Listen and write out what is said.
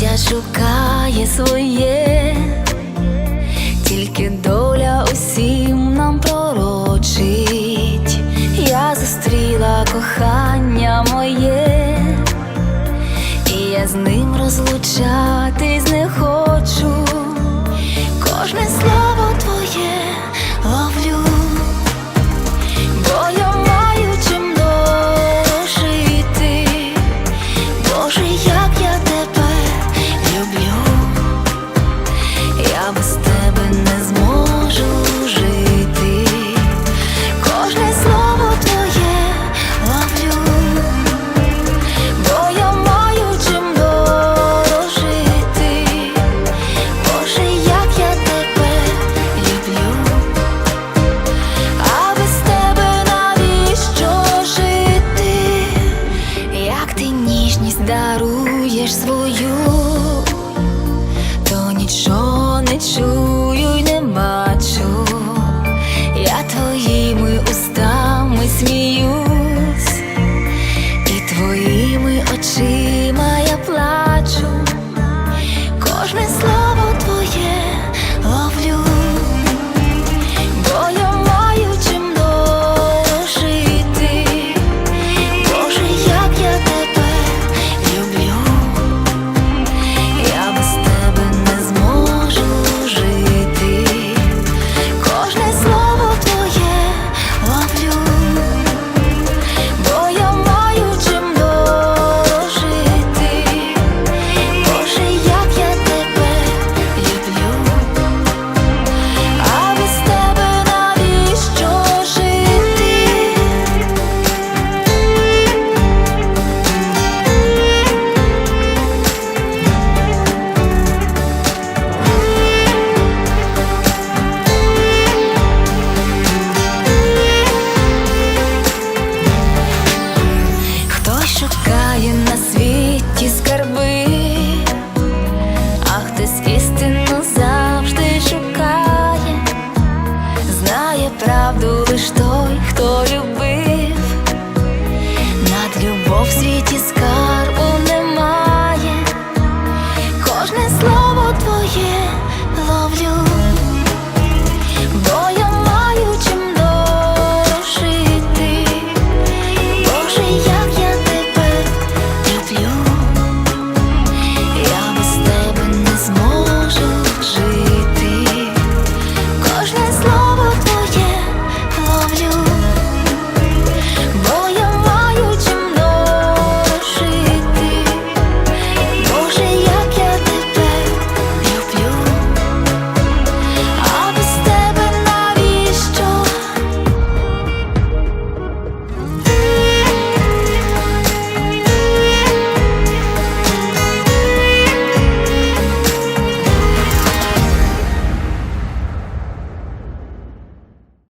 щастя шукає своє, тільки доля усім нам пророчить, я зустріла кохання моє, і я з ним розлучатись не хочу, кожне слово. you. знає правду лиш той, хто любив, над любов в світі скаже.